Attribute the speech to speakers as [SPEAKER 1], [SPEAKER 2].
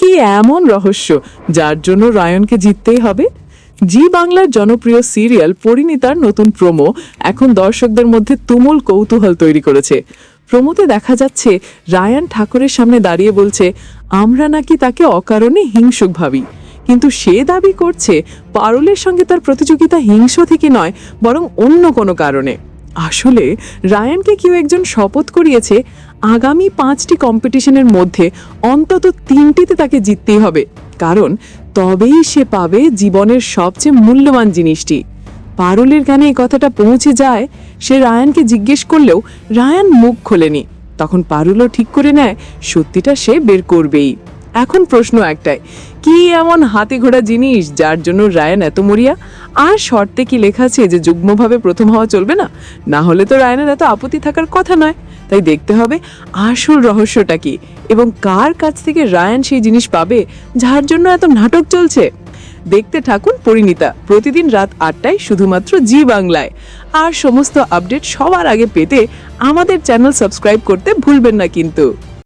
[SPEAKER 1] কি এমন রহস্য, যার জন্য রায়নকে জিততেই হবে? জি বাংলার জনপ্রিয় সিরিয়াল পরিণীতার নতুন প্রোমো এখন দর্শকদের মধ্যে তুমুল কৌতূহল তৈরি করেছে। প্রমোতে দেখা যাচ্ছে, রায়ান ঠাকুরের সামনে দাঁড়িয়ে বলছে, আমরা নাকি তাকে অকারণে হিংসুক ভাবি। কিন্তু সে দাবি করছে, পারুলের সঙ্গে তার প্রতিযোগিতা হিংস থেকে নয়, বরং অন্য কোনো কারণে। আসলে, রায়ানকে কেউ একজন শপথ করিয়েছে আগামী পাঁচটি কম্পিটিশনের মধ্যে অন্তত তিনটিতে তাকে জিততেই হবে। কারণ তবেই সে পাবে জীবনের সবচেয়ে মূল্যবান জিনিসটি। পারুলের কানে এই কথাটা পৌঁছে যায়, সে রায়ানকে জিজ্ঞেস করলেও রায়ান মুখ খোলেনি। তখন পারুলও ঠিক করে নেয়, সত্যিটা সে বের করবেই। এখন প্রশ্ন একটাই, কি এমন হাতে ঘোড়া জিনিস যার জন্য রায়ান এত মরিয়া? আর শর্তে কি লেখা আছে যে যুগ্মভাবে প্রথম হওয়া চলবে না? না হলে তো রায়ানের এত আপত্তি থাকার কথা নয়। তাই দেখতে হবে আসল রহস্যটা কি এবং কার কাছ থেকে রায়ান সেই জিনিস পাবে যার জন্য এত নাটক চলছে? দেখতে থাকুন পরিণীতা, প্রতিদিন রাত আটটায় শুধুমাত্র জি বাংলায়। আর সমস্ত আপডেট সবার আগে পেতে আমাদের চ্যানেল সাবস্ক্রাইব করতে ভুলবেন না কিন্তু।